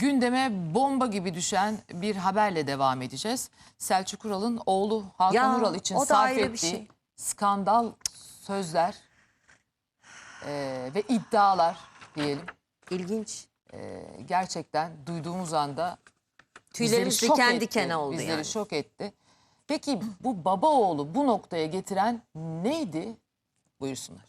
Gündeme bomba gibi düşen bir haberle devam edeceğiz. Selçuk Ural'ın oğlu Hakan Ya, Ural için sarf ettiği şey. skandal sözler eee, ve iddialar diyelim. İlginç. Gerçekten duyduğumuz anda Tüylerimiz diken etti, diken oldu bizleri yani. şok etti. Peki bu baba oğlu bu noktaya getiren neydi? Buyursunlar.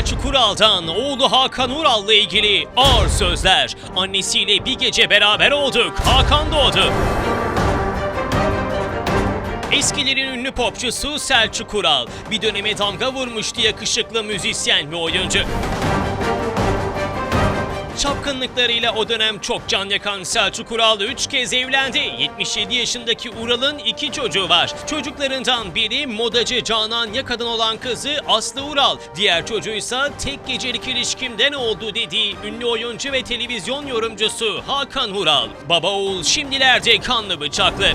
Selçuk Ural'dan oğlu Hakan Ural'la ilgili ağır sözler. Annesiyle bir gece beraber olduk. Hakan doğdu. Eskilerin ünlü popçusu Selçuk Ural. Bir döneme damga vurmuştu yakışıklı müzisyen ve oyuncu. Çapkınlıklarıyla o dönem çok can yakan Selçuk Ural 3 kez evlendi. 77 yaşındaki Ural'ın iki çocuğu var. Çocuklarından biri modacı Canan Yaka'dan olan kızı Aslı Ural. Diğer çocuğuysa tek gecelik ilişkimden oldu dediği ünlü oyuncu ve televizyon yorumcusu Hakan Ural. Baba oğul şimdilerde kanlı bıçaklı.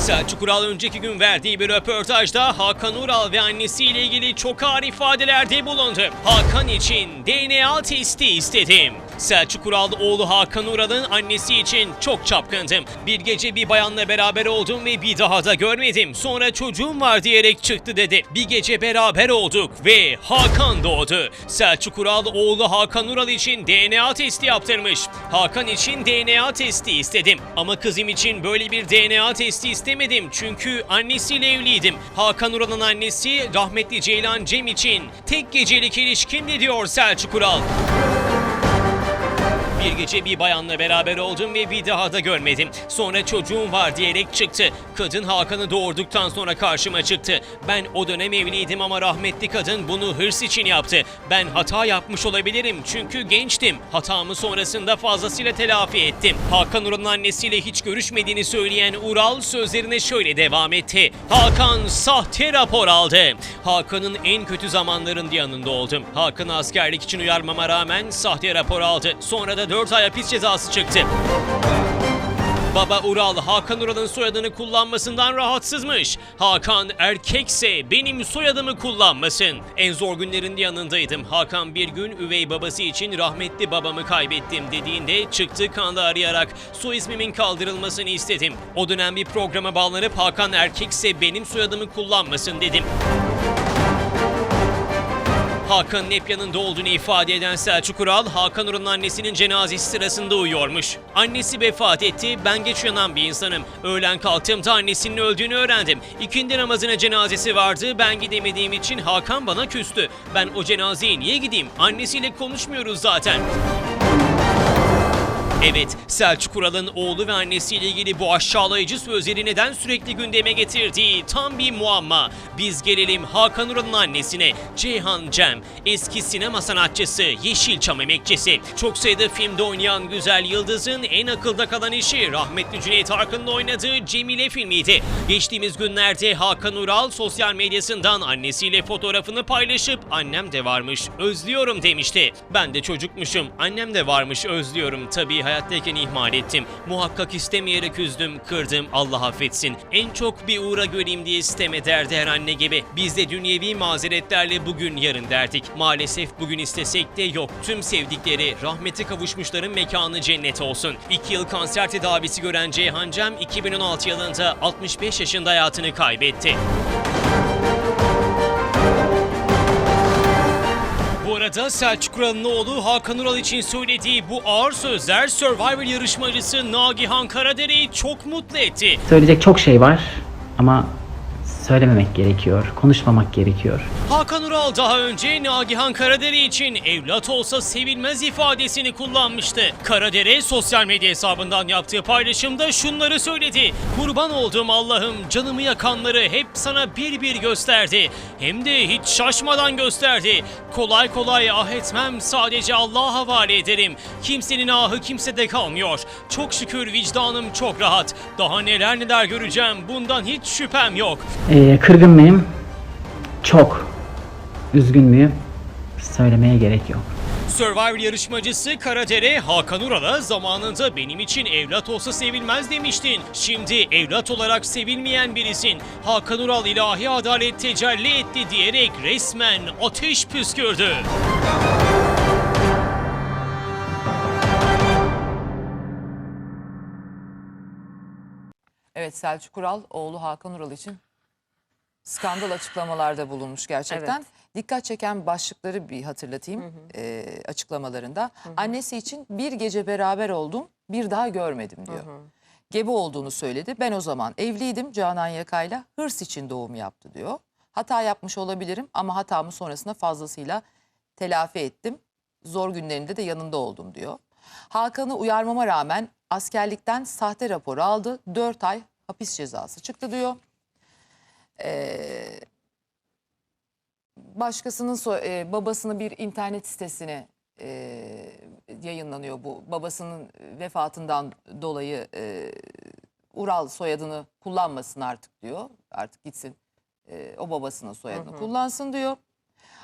Selçuk Ural önceki gün verdiği bir röportajda Hakan Ural ve annesiyle ilgili çok ağır ifadelerde bulundu. Hakan için DNA testi istedim. Selçuk Ural oğlu Hakan Ural'ın annesi için çok çapkındım. Bir gece bir bayanla beraber oldum ve bir daha da görmedim. Sonra çocuğum var diyerek çıktı dedi. Bir gece beraber olduk ve Hakan doğdu. Selçuk Ural oğlu Hakan Ural için DNA testi yaptırmış. Hakan için DNA testi istedim. Ama kızım için böyle bir DNA testi istemedim. Çünkü annesiyle evliydim. Hakan Ural'ın annesi rahmetli Ceylan Cem için tek gecelik ilişkimdi diyor Selçuk Ural. Bir gece bir bayanla beraber oldum ve bir daha da görmedim. Sonra çocuğum var diyerek çıktı. Kadın Hakan'ı doğurduktan sonra karşıma çıktı. Ben o dönem evliydim ama rahmetli kadın bunu hırs için yaptı. Ben hata yapmış olabilirim çünkü gençtim. Hatamı sonrasında fazlasıyla telafi ettim. Hakan Ural'ın annesiyle hiç görüşmediğini söyleyen Ural sözlerine şöyle devam etti. Hakan sahte rapor aldı. Hakan'ın en kötü zamanlarında yanında oldum. Hakan'ı askerlik için uyarmama rağmen sahte rapor aldı. Sonra da 4 ay hapis cezası çıktı. Baba Ural, Hakan Ural'ın soyadını kullanmasından rahatsızmış. Hakan erkekse benim soyadımı kullanmasın. En zor günlerinde yanındaydım. Hakan bir gün üvey babası için rahmetli babamı kaybettim dediğinde çıktı kanlı arayarak soy ismimin kaldırılmasını istedim. O dönem bir programa bağlanıp Hakan erkekse benim soyadımı kullanmasın dedim. Hakan'ın hep yanında olduğunu ifade eden Selçuk Ural, Hakan Ural'ın annesinin cenazesi sırasında uyuyormuş. Annesi vefat etti, ben geç uyanan bir insanım. Öğlen kalktığımda annesinin öldüğünü öğrendim. İkindi namazına cenazesi vardı, ben gidemediğim için Hakan bana küstü. Ben o cenazeye niye gideyim? Annesiyle konuşmuyoruz zaten. Evet, Selçuk Ural'ın oğlu ve annesiyle ilgili bu aşağılayıcı sözleri neden sürekli gündeme getirdiği tam bir muamma. Biz gelelim Hakan Ural'ın annesine. Ceyhan Cem, eski sinema sanatçısı, Yeşilçam emekçisi. Çok sayıda filmde oynayan güzel yıldızın en akılda kalan işi rahmetli Cüneyt Arkın'ın oynadığı Cemile filmiydi. Geçtiğimiz günlerde Hakan Ural sosyal medyasından annesiyle fotoğrafını paylaşıp annem de varmış, özlüyorum demişti. Ben de çocukmuşum, annem de varmış, özlüyorum. Tabii hayattayken ihmal ettim. Muhakkak istemeyerek üzdüm, kırdım, Allah affetsin. En çok bir uğra göreyim diye sitem ederdi her anne gibi. Biz de dünyevi mazeretlerle bugün yarın derdik. Maalesef bugün istesek de yok. Tüm sevdikleri, rahmete kavuşmuşların mekanı cennet olsun. 2 yıl kanser tedavisi gören Ceyhan Cem 2016 yılında 65 yaşında hayatını kaybetti. Arada Selçuk Ural'ın oğlu Hakan Ural için söylediği bu ağır sözler Survivor yarışmacısı Nagihan Karadere'yi çok mutlu etti. Söyleyecek çok şey var ama söylememek gerekiyor, konuşmamak gerekiyor. Hakan Ural daha önce Nagihan Karadere için evlat olsa sevilmez ifadesini kullanmıştı. Karadere sosyal medya hesabından yaptığı paylaşımda şunları söyledi. Kurban olduğum Allah'ım canımı yakanları hep sana bir bir gösterdi. Hem de hiç şaşmadan gösterdi. Kolay kolay ah etmem sadece Allah'a havale ederim. Kimsenin ahı kimsede kalmıyor. Çok şükür vicdanım çok rahat. Daha neler neler göreceğim bundan hiç şüphem yok. Ee, kırgın mıyım? Çok. Üzgün müyüm? Söylemeye gerek yok. Survivor yarışmacısı Karadere Hakan Ural'a zamanında benim için evlat olsa sevilmez demiştin. Şimdi evlat olarak sevilmeyen birisin. Hakan Ural ilahi adalet tecelli etti diyerek resmen ateş püskürdü. Evet Selçuk Kural oğlu Hakan Ural için skandal açıklamalarda bulunmuş gerçekten. Evet. Dikkat çeken başlıkları bir hatırlatayım eee, açıklamalarında. Annesi için bir gece beraber oldum bir daha görmedim diyor. Gebe olduğunu söyledi. Ben o zaman evliydim Canan Yaka'yla hırs için doğum yaptı diyor. Hata yapmış olabilirim ama hatamı sonrasında fazlasıyla telafi ettim. Zor günlerinde de yanında oldum diyor. Hakan'ı uyarmama rağmen askerlikten sahte raporu aldı. 4 ay hapis cezası çıktı diyor. Ee, başkasının so- e, babasının bir internet sitesine e, yayınlanıyor bu. Babasının vefatından dolayı e, Ural soyadını kullanmasın artık diyor. Artık gitsin e, o babasının soyadını kullansın diyor.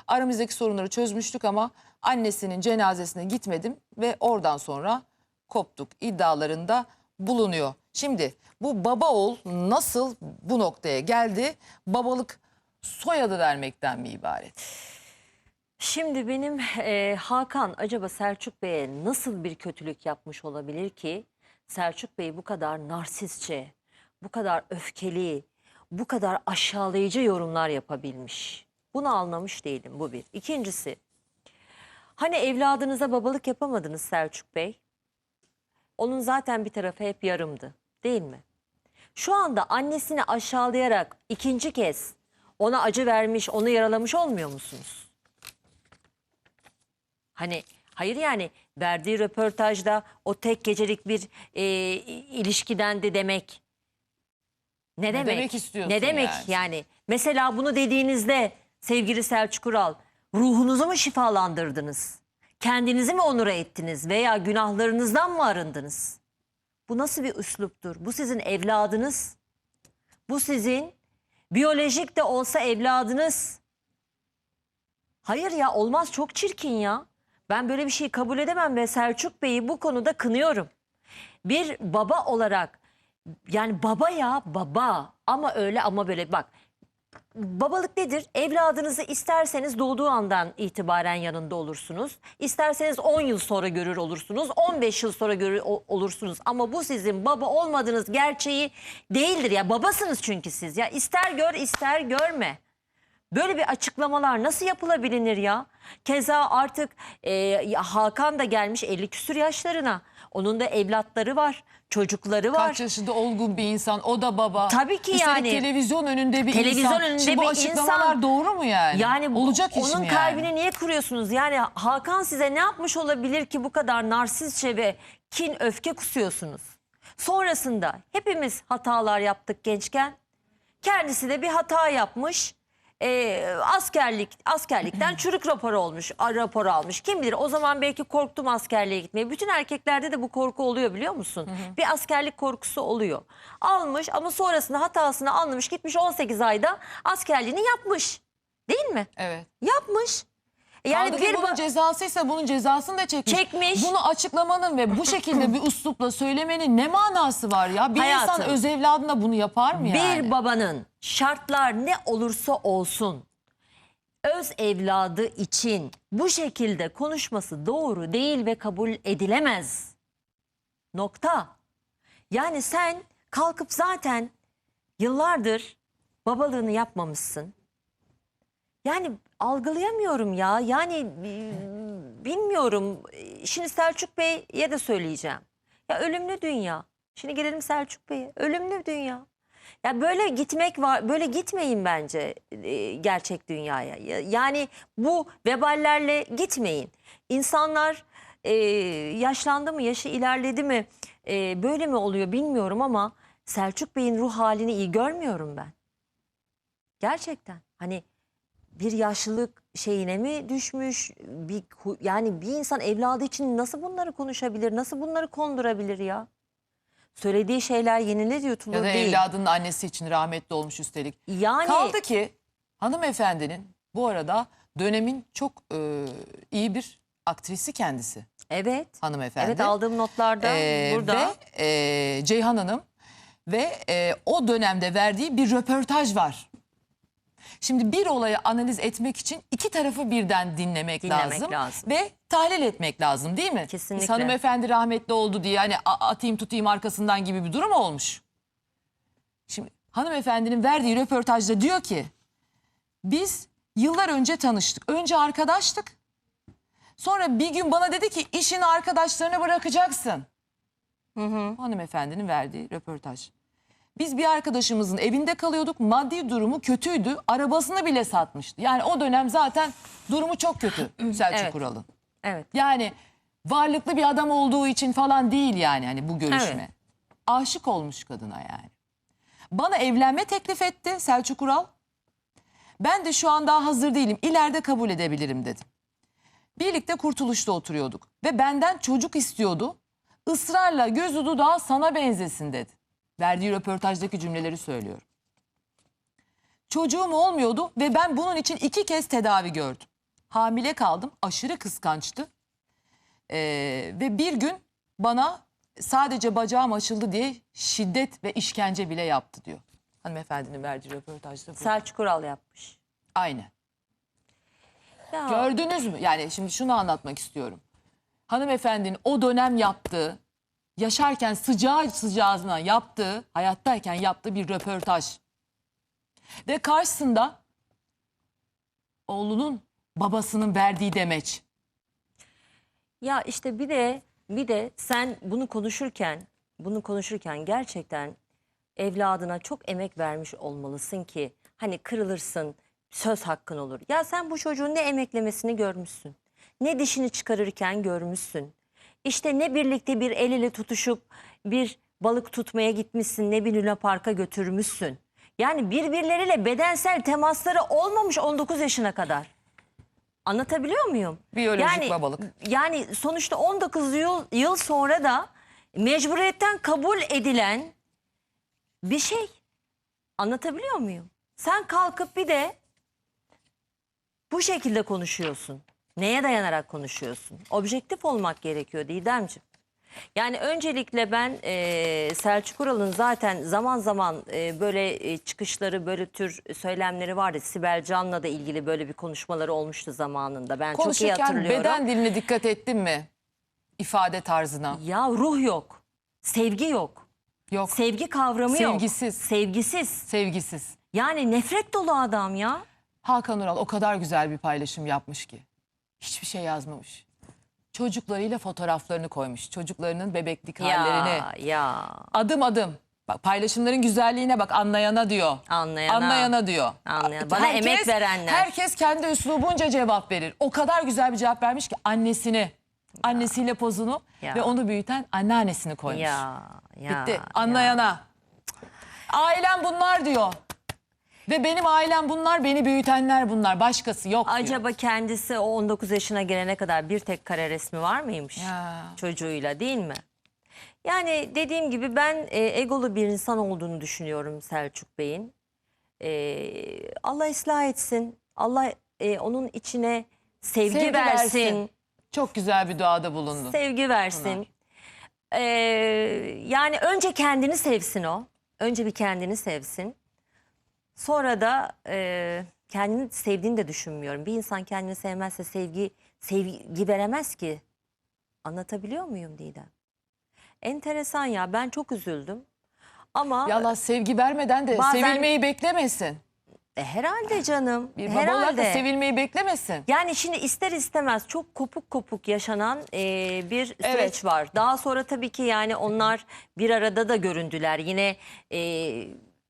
Aramızdaki sorunları çözmüştük ama annesinin cenazesine gitmedim ve oradan sonra koptuk iddialarında bulunuyor. Şimdi bu baba oğul nasıl bu noktaya geldi? Babalık soyadı vermekten mi ibaret? Şimdi benim e, Hakan acaba Selçuk Bey'e nasıl bir kötülük yapmış olabilir ki Selçuk Bey bu kadar narsistçe, bu kadar öfkeli, bu kadar aşağılayıcı yorumlar yapabilmiş. Bunu anlamış değilim bu bir. İkincisi hani evladınıza babalık yapamadınız Selçuk Bey. Onun zaten bir tarafı hep yarımdı değil mi? Şu anda annesini aşağılayarak ikinci kez ona acı vermiş, onu yaralamış olmuyor musunuz? Hani hayır yani verdiği röportajda o tek gecelik bir e, ilişkidendi demek. Ne demek? demek istiyorsun Ne demek yani? yani? Mesela bunu dediğinizde sevgili Selçuk Ural ruhunuzu mu şifalandırdınız? Kendinizi mi onura ettiniz veya günahlarınızdan mı arındınız? Bu nasıl bir üsluptur? Bu sizin evladınız. Bu sizin biyolojik de olsa evladınız. Hayır ya olmaz çok çirkin ya. Ben böyle bir şeyi kabul edemem ve Selçuk Bey'i bu konuda kınıyorum. Bir baba olarak yani baba ya baba ama öyle ama böyle bak babalık nedir? Evladınızı isterseniz doğduğu andan itibaren yanında olursunuz. İsterseniz 10 yıl sonra görür olursunuz. 15 yıl sonra görür olursunuz. Ama bu sizin baba olmadığınız gerçeği değildir. Ya babasınız çünkü siz. Ya ister gör ister görme. Böyle bir açıklamalar nasıl yapılabilir ya? Keza artık e, Hakan da gelmiş 50 küsür yaşlarına. Onun da evlatları var, çocukları var. Kaç yaşında olgun bir insan o da baba. Tabii ki Üstelik yani. televizyon önünde bir Televizyon insan. önünde Şimdi bu bir açıklamalar insan. doğru mu yani? Yani bu- Olacak iş onun mi yani? kalbini niye kırıyorsunuz? Yani Hakan size ne yapmış olabilir ki bu kadar narsistçe ve kin, öfke kusuyorsunuz? Sonrasında hepimiz hatalar yaptık gençken. Kendisi de bir hata yapmış. Ee, askerlik askerlikten çürük raporu olmuş, a- rapor almış. Kim bilir o zaman belki korktum askerliğe gitmeye. Bütün erkeklerde de bu korku oluyor biliyor musun? Bir askerlik korkusu oluyor. Almış ama sonrasında hatasını anlamış gitmiş 18 ayda askerliğini yapmış. Değil mi? Evet. Yapmış. E Yani Yani bir bunun cezasıysa bunun cezasını da çekmiş. Çekmiş. Bunu açıklamanın ve bu şekilde bir üslupla söylemenin ne manası var ya? Bir Hayatım. insan öz evladına bunu yapar mı yani? bir babanın şartlar ne olursa olsun öz evladı için bu şekilde konuşması doğru değil ve kabul edilemez. Nokta. Yani sen kalkıp zaten yıllardır babalığını yapmamışsın. Yani algılayamıyorum ya. Yani bi- bilmiyorum. Şimdi Selçuk Bey'e de söyleyeceğim. Ya ölümlü dünya. Şimdi gelelim Selçuk Bey'e. Ölümlü dünya. Ya böyle gitmek var, böyle gitmeyin bence e, gerçek dünyaya. Ya- Yani bu veballerle gitmeyin. İnsanlar e, yaşlandı mı, yaşı ilerledi mi, e, böyle mi oluyor bilmiyorum ama Selçuk Bey'in ruh halini iyi görmüyorum ben. Gerçekten. Hani bir yaşlılık şeyine mi düşmüş? Bir yani bir insan evladı için nasıl bunları konuşabilir? Nasıl bunları kondurabilir ya? Söylediği şeyler yenilir Ya yutulur da değil. evladının annesi için rahmetli olmuş üstelik. Yani Kaldı ki hanımefendinin bu arada dönemin çok e, iyi bir aktrisi kendisi Evet. hanımefendi. Evet aldığım notlarda Ee, burada. Ve e, Ceyhan Hanım ve e, o dönemde verdiği bir röportaj var. Şimdi bir olayı analiz etmek için iki tarafı birden dinlemek, Dinlemek lazım, lazım. ve tahlil etmek lazım değil mi? Biz Kesinlikle. hanımefendi rahmetli oldu diye hani a- atayım tutayım arkasından gibi bir durum olmuş. Şimdi hanımefendinin verdiği röportajda diyor ki biz yıllar önce tanıştık. Önce arkadaştık. Sonra bir gün bana dedi ki işin arkadaşlarını bırakacaksın. Hanımefendinin verdiği röportaj. Biz bir arkadaşımızın evinde kalıyorduk. Maddi durumu kötüydü. Arabasını bile satmıştı. Yani o dönem zaten durumu çok kötü Selçuk Evet. Ural'ın. Evet. Yani varlıklı bir adam olduğu için falan değil yani hani bu görüşme. Evet. Aşık olmuş kadına yani. Bana evlenme teklif etti Selçuk Ural. Ben de şu an daha hazır değilim. İleride kabul edebilirim dedim. Birlikte kurtuluşta oturuyorduk ve benden çocuk istiyordu. Israrla gözü dudağı sana benzesin dedi. Verdiği röportajdaki cümleleri söylüyorum. Çocuğum olmuyordu ve ben bunun için iki kez tedavi gördüm. Hamile kaldım, aşırı kıskançtı. Ee, ve bir gün bana sadece bacağım açıldı diye şiddet ve işkence bile yaptı diyor. Hanımefendinin verdiği röportajda bu. Selçuk Ural yapmış. Aynı. Ya, Gördünüz mü? Yani şimdi şunu anlatmak istiyorum. Hanımefendinin o dönem yaptığı, yaşarken sıcağı sıcağına yaptığı, hayattayken yaptığı bir röportaj. Ve karşısında oğlunun babasının verdiği demeç. ya işte bir de bir de sen bunu konuşurken bunu konuşurken gerçekten evladına çok emek vermiş olmalısın ki hani kırılırsın söz hakkın olur. Ya sen bu çocuğun ne emeklemesini görmüşsün. Ne dişini çıkarırken görmüşsün. İşte ne birlikte bir el ele tutuşup bir balık tutmaya gitmişsin ne bir Luna Park'a götürmüşsün. Yani birbirleriyle bedensel temasları olmamış 19 yaşına kadar. Anlatabiliyor muyum? Biyolojik babalık. Yani sonuçta 19 yıl, yıl sonra da mecburiyetten kabul edilen bir şey. Anlatabiliyor muyum? Sen kalkıp bir de bu şekilde konuşuyorsun. Neye dayanarak konuşuyorsun? Objektif olmak gerekiyor Didemciğim. Yani öncelikle ben e, Selçuk Ural'ın zaten zaman zaman e, böyle e, çıkışları, böyle tür söylemleri vardı. Sibel Can'la da ilgili böyle bir konuşmaları olmuştu zamanında. Ben çok iyi Konuşurken hatırlıyorum. beden diline dikkat ettin mi? İfade tarzına. Ya ruh yok, sevgi yok, Yok. sevgi kavramı yok. Sevgisiz. Sevgisiz. Sevgisiz. Yani nefret dolu adam ya. Hakan Ural o kadar güzel bir paylaşım yapmış ki. Hiçbir şey yazmamış. Çocuklarıyla fotoğraflarını koymuş. Çocuklarının bebeklik hallerini. Ya, ya. Adım adım. Bak paylaşımların güzelliğine bak anlayana diyor. Anlayana. Anlayana diyor. Anlayan- bana emek verenler. Herkes kendi üslubunca cevap verir. O kadar güzel bir cevap vermiş ki annesini, annesiyle pozunu Ya. ve onu büyüten anneannesini koymuş. Ya, ya. Bitti. ya. Anlayana. Ailem bunlar diyor. Ve benim ailem bunlar, beni büyütenler bunlar. Başkası yok diyor. Acaba kendisi o 19 yaşına gelene kadar bir tek kare resmi var mıymış? Ya. Çocuğuyla değil mi? Yani dediğim gibi ben e, egolu bir insan olduğunu düşünüyorum Selçuk Bey'in. E, Allah ıslah etsin. Allah e, onun içine sevgi, Sevgi versin. versin. Çok güzel bir duada bulundu. Sevgi versin. E, yani önce kendini sevsin o. Önce bir kendini sevsin. Sonra da e, kendini sevdiğini de düşünmüyorum. Bir insan kendini sevmezse sevgi sevgi veremez ki. Anlatabiliyor muyum Didem? Enteresan ya ben çok üzüldüm. Ama Ya Allah sevgi vermeden de Bazen- sevilmeyi beklemesin. e, herhalde canım. Bir baba olarak da herhalde. sevilmeyi beklemesin. Yani şimdi ister istemez çok kopuk kopuk yaşanan e, bir süreç Evet. var. Daha sonra tabii ki yani onlar bir arada da göründüler. Yine e,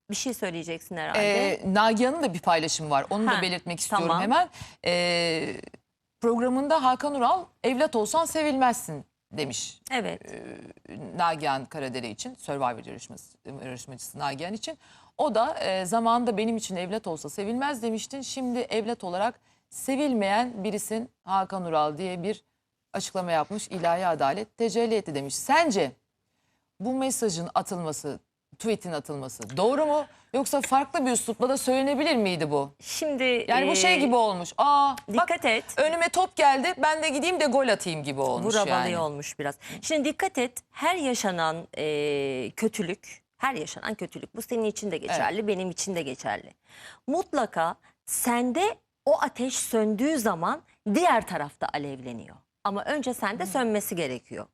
bir şey söyleyeceksin herhalde. Ee, Nagihan'ın da bir paylaşımı var. Onu Ha, da belirtmek istiyorum tamam. hemen. Ee, programında Hakan Ural evlat olsan sevilmezsin demiş. evet. Nagihan Karadere için, Survivor yarışması, yarışmacısı Nagihan için. O da e, zamanında benim için evlat olsa sevilmez demiştin. Şimdi evlat olarak sevilmeyen birisin Hakan Ural diye bir açıklama yapmış. İlahi adalet tecelli etti demiş. Sence bu mesajın atılması, tweetin atılması doğru mu? Yoksa farklı bir üslupla da söylenebilir miydi bu? Şimdi Yani bu şey e, gibi olmuş. Aa dikkat bak, et. önüme top geldi ben de gideyim de gol atayım gibi olmuş Vura yani. olmuş biraz. Şimdi dikkat et her yaşanan e, kötülük, her yaşanan kötülük bu senin için de geçerli, benim için de geçerli. Mutlaka sende o ateş söndüğü zaman diğer tarafta alevleniyor. Ama önce sende sönmesi gerekiyor.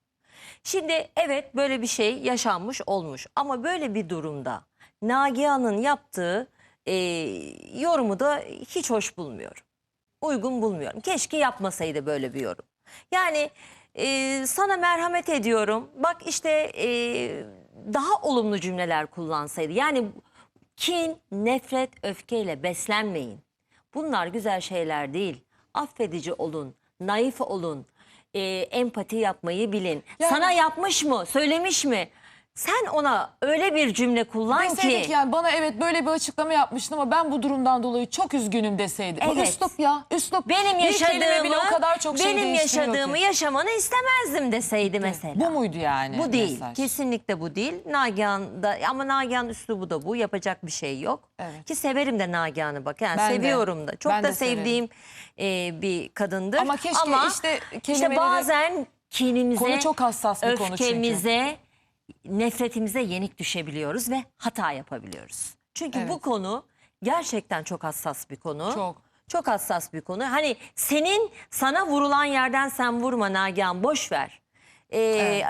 Şimdi evet böyle bir şey yaşanmış olmuş ama böyle bir durumda Nagihan'ın yaptığı e, yorumu da hiç hoş bulmuyorum uygun bulmuyorum. Keşke yapmasaydı böyle bir yorum. Yani e, sana merhamet ediyorum. Bak işte e, daha olumlu cümleler kullansaydı. Yani kin, nefret, öfkeyle beslenmeyin. Bunlar güzel şeyler değil. Affedici olun, naif olun, e, empati yapmayı bilin. Yani- Sana yapmış mı, söylemiş mi? Sen ona öyle bir cümle kullan Deseydi ki. yani bana evet böyle bir açıklama yapmıştın ama ben bu durumdan dolayı çok üzgünüm deseydi. Bu Evet. üslup ya üslup. benim Bir kelime yaşadığımı, bile o kadar çok şey benim değiştiriyor yaşadığımı ki. yaşamanı istemezdim deseydi mesela. Bu muydu yani Bu değil. mesaj? Kesinlikle bu değil. Nagihan da ama Nagihan üslubu da bu. Yapacak bir şey yok. Evet. Ki severim de Nagihan'ı bak. Yani Ben de. seviyorum da. Çok Ben da de severim. sevdiğim e, bir kadındır. Ama keşke işte işte bazen kinimize, Konu çok hassas bir konu çünkü. öfkemize, nefretimize yenik düşebiliyoruz ve hata yapabiliyoruz. Çünkü bu Evet. konu gerçekten çok hassas bir konu. Çok. Çok hassas bir konu. Hani senin sana vurulan yerden sen vurma Nagihan boş ver. Ee,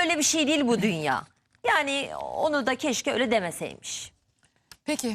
Öyle bir şey değil bu dünya. Yani onu da keşke öyle demeseymiş. Peki